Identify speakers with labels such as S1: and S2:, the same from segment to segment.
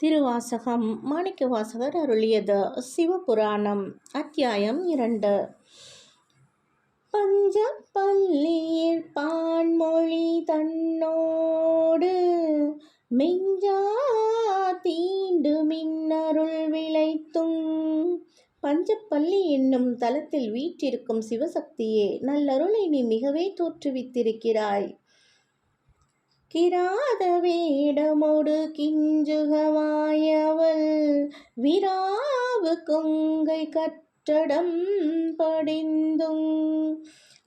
S1: திருவாசகம் மாணிக்க வாசகர் அருளியது சிவபுராணம் அத்தியாயம் இரண்டு. பஞ்ச பள்ளியில் பான்மொழி தன்னோடு மெஞ்சா தீண்டு மின்னருள் விளைத்தும். பஞ்சப்பள்ளி என்னும் தலத்தில் வீற்றிருக்கும் சிவசக்தியே நல்லருளை நீ மிகவே தோற்றுவித்திருக்கிறாய். கிராத வேடமோடு கிஞ்சுகமாயவள். விராவு கொங்கை கட்டடம் படிந்தும்.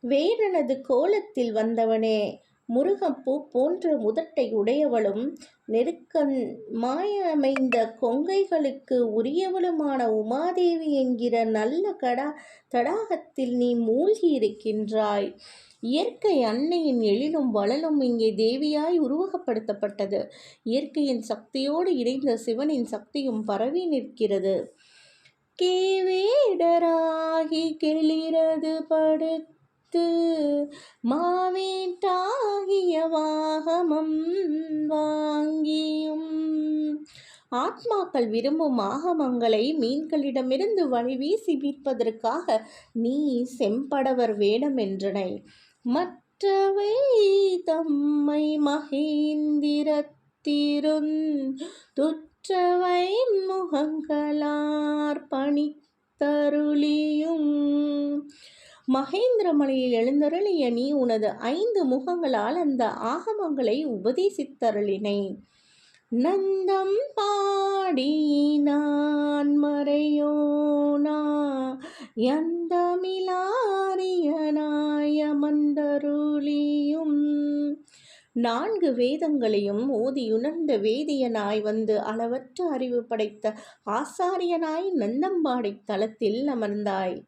S1: வேடனது கோலத்தில் வந்தவனே முருகப்பூ போன்ற முதட்டை உடையவளும் நெருக்கன் மாயமைந்த கொங்கைகளுக்கு உரியவளுமான உமாதேவி என்கிற நல்ல கடா தடாகத்தில் நீ மூழ்கி இருக்கின்றாய் இயற்கை அன்னையின் எழிலும் வளலும் இங்கே தேவியாய் உருவகப்படுத்தப்பட்டது. இயற்கையின் சக்தியோடு இணைந்த சிவனின் சக்தியும் பரவி நிற்கிறது. கேவேடராகி கெளிரது படுத்து மாவேட்டாகிய வாகமம் வாங்கியும். ஆத்மாக்கள் விரும்பும் ஆகமங்களை மீன்களிடமிருந்து வழிவீசி மீட்பதற்காக நீ செம்படவர் வேடமென்றனை மற்றவை தம்மை மகேந்திரத்திருந் துற்றவை முகங்களார் பணித்தருளியும். மகேந்திரமலையில் எழுந்தருளிய நீ உனது ஐந்து முகங்களால் அந்த ஆகமங்களை உபதேசித்தருளினேன் நந்தம் பாடி நான் மறையோனா என் நான்கு வேதங்களையும் ஓதியுணர்ந்த வேதியனாய் வந்து அளவற்ற அறிவு படைத்த ஆசாரியனாய் நந்தம்பாடை தளத்தில் அமர்ந்தாய்.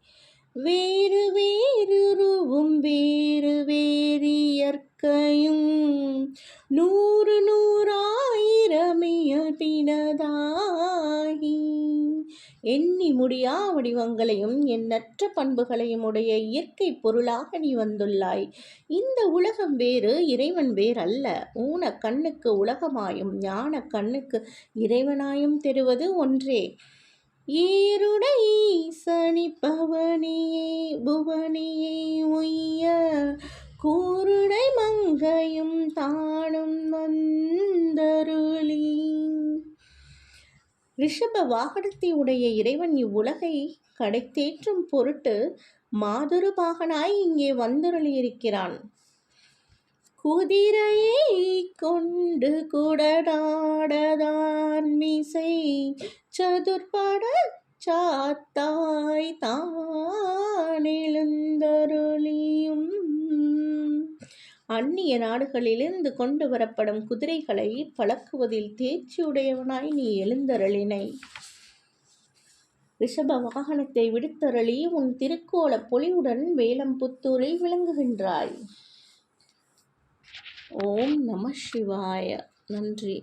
S1: வேறு வேறுருவும் வேறு வேறியற்கையும் நூறு நூறாயிரமிய பினதா எண்ணி முடியா வடிவங்களையும் எண்ணற்ற பண்புகளையும் உடைய இயற்கை பொருளாக நீ வந்துள்ளாய். இந்த உலகம் வேறு இறைவன் வேறல்ல. ஊன கண்ணுக்கு உலகமாயும் ஞான கண்ணுக்கு இறைவனாயும் தெருவது ஒன்றே. ஈருடை சனி பவனியே புவனியே உய்ய கூருடை மங்கையும் தானும் வந்து ரிஷப வாகனத்தை உடைய இறைவன் இவ்வுலகை கடைத்தேற்றும் பொருட்டு மாதுரு பாகனாய் இங்கே வந்துருளியிருக்கிறான். குதிரையை கொண்டு குடடாடதான் மிசை சதுர்பட சாத்தாய் தான் எழுந்தருளி. அந்நிய நாடுகளிலிருந்து கொண்டு வரப்படும் குதிரைகளை பழக்குவதில் தேர்ச்சியுடையவனாய் நீ எழுந்தருளினை. ரிஷப வாகனத்தை விடுத்தருளி உன் திருக்கோல பொலிவுடன் வேலம்புத்தூரில் விளங்குகின்றாய். ஓம் நம சிவாய. நன்றி.